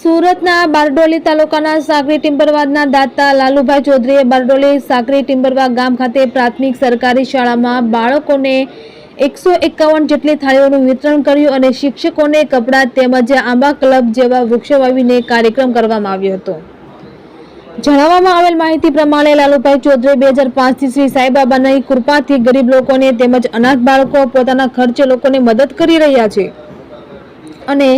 સુરતના બારડોલી તાલુકાના સાગરી ટિમ્બરવાદના દાતા લાલુભાઈ ચૌધરીએ બારડોલી સાગરી ટિમ્બરવા ગામ ખાતે પ્રાથમિક સરકારી શાળામાં બાળકોને એકસો એકાવન જેટલી થાળીઓનું વિતરણ કર્યું અને શિક્ષકોને કપડાં તેમજ આંબા ક્લબ જેવા વૃક્ષો વાવીને કાર્યક્રમ કરવામાં આવ્યો હતો. જણાવવામાં આવેલ માહિતી પ્રમાણે લાલુભાઈ ચૌધરી બે હજાર પાંચથી શ્રી સાંઈબાબાની કૃપાથી ગરીબ લોકોને તેમજ અનાથ બાળકો પોતાના ખર્ચે લોકોને મદદ કરી રહ્યા છે. અને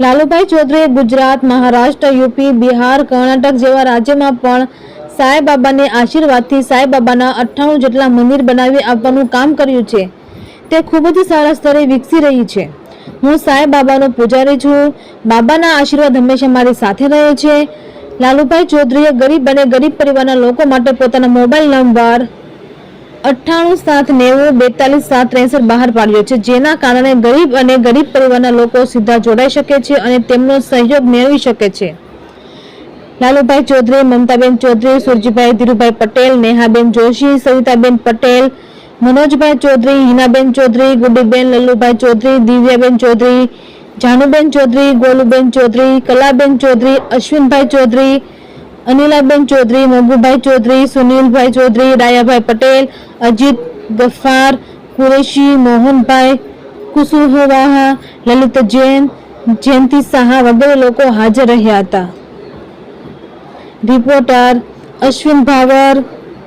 લાલુભાઈ ચૌધરીએ ગુજરાત, મહારાષ્ટ્ર, યુપી, બિહાર, કર્ણાટક જેવા રાજ્યમાં પણ સાંઈબાબાને આશીર્વાદથી સાંઈબાબાના અઠ્ઠાણું જેટલા મંદિર બનાવી આપવાનું કામ કર્યું છે. તે ખૂબ જ સારા સ્તરે વિકસી રહી છે. હું સાંઈબાબાનો પૂજારી છું. બાબાના આશીર્વાદ હંમેશા મારી સાથે રહે છે. લાલુભાઈ ચૌધરીએ ગરીબ અને ગરીબ પરિવારના લોકો માટે પોતાના મોબાઈલ નંબર અઠ્ઠાણું સાત નેવું બેતાલીસ સાત ત્રેસઠ બહાર પાડ્યો છે. જેના કારણે ગરીબ અને ગરીબ પરિવારના લોકો સીધા જોડાઈ શકે છે અને તેમનો સહયોગ મેળવી શકે છે. લાલુભાઈ ચૌધરી, મમતાબેન ચૌધરી, સુરજીભાઈ ધીરુભાઈ પટેલ, નેહાબેન જોશી, સવિતાબેન પટેલ, મનોજભાઈ ચૌધરી, હિનાબેન ચૌધરી, ગુડીબેન લલ્લુભાઈ ચૌધરી, દિવ્યાબેન ચૌધરી, જાનુબેન ચૌધરી, ગોલુબેન ચૌધરી, કલાબેન ચૌધરી, અશ્વિનભાઈ ચૌધરી અનિલાબેન ચૌધરી મગુભાઈ ચૌધરી, સુનિલભાઈ ચૌધરી, ડાયાભાઈ પટેલ, અજીત ગફાર કુરેશી, મોહનભાઈ કુસુહવાહા લલિત જૈન, જયંતિ સાહા વગેરે લોકો હાજર રહ્યા હતા. રિપોર્ટર અશ્વિન ભાવર,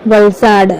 વલસાડ.